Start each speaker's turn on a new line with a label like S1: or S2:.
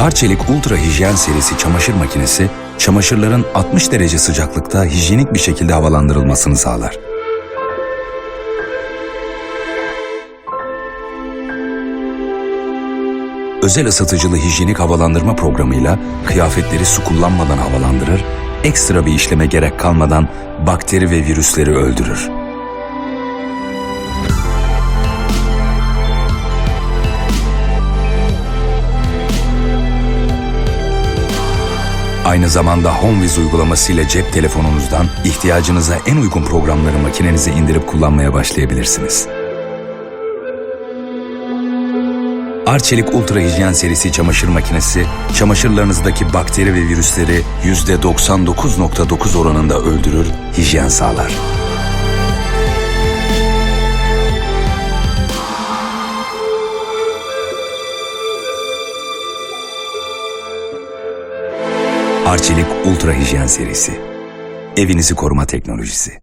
S1: Arçelik Ultra Hijyen serisi çamaşır makinesi, çamaşırların 60 derece sıcaklıkta hijyenik bir şekilde havalandırılmasını sağlar. Özel ısıtıcılı hijyenik havalandırma programıyla kıyafetleri su kullanmadan havalandırır, ekstra bir işleme gerek kalmadan bakteri ve virüsleri öldürür. Aynı zamanda HomeWiz uygulaması ile cep telefonunuzdan ihtiyacınıza en uygun programları makinenize indirip kullanmaya başlayabilirsiniz. Arçelik Ultra Hijyen serisi çamaşır makinesi, çamaşırlarınızdaki bakteri ve virüsleri %99.9 oranında öldürür, hijyen sağlar. Arçelik Ultra Hijyen serisi. Evinizi koruma teknolojisi.